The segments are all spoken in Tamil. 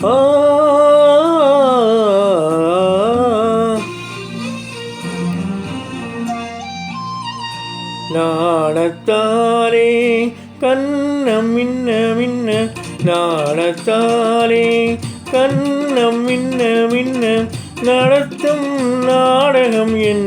ஆ நாணத்தாலே கண்ணம் மின்ன மின்ன நாணத்தாலே கண்ணம் மின்ன மின்ன நடத்தும் நாடகம் என்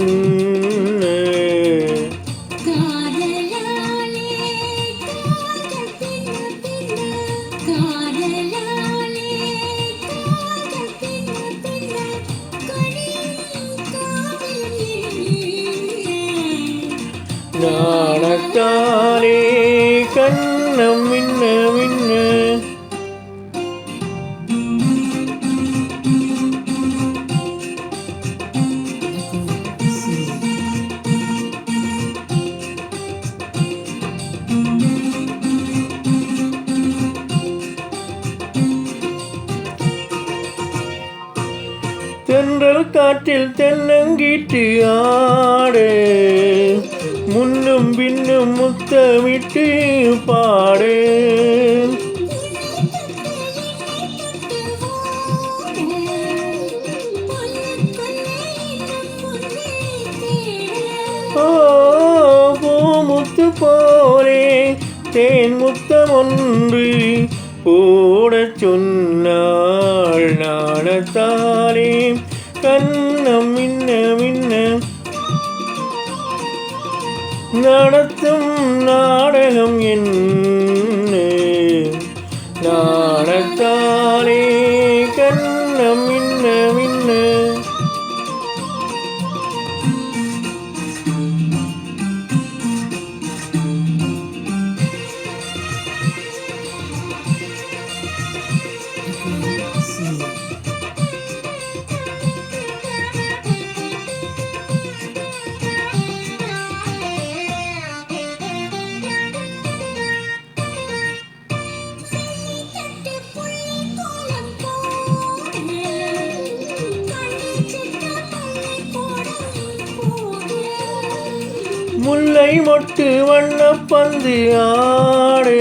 நாணத்தாலே கண்ணம் மின்ன மின்ன. தென்றல் காற்றில் தென்னங்கீட்டு ஆடு. முன்னும் பின்னும் முத்தமிட்டு பாடு. பூமுத்து போலே தேன் முத்தம் ஒன்று போடச் சொன்ன நடத்தும் நாடகம் என்ன முல்லை மொட்டு வண்ணப்பந்து ஆடு.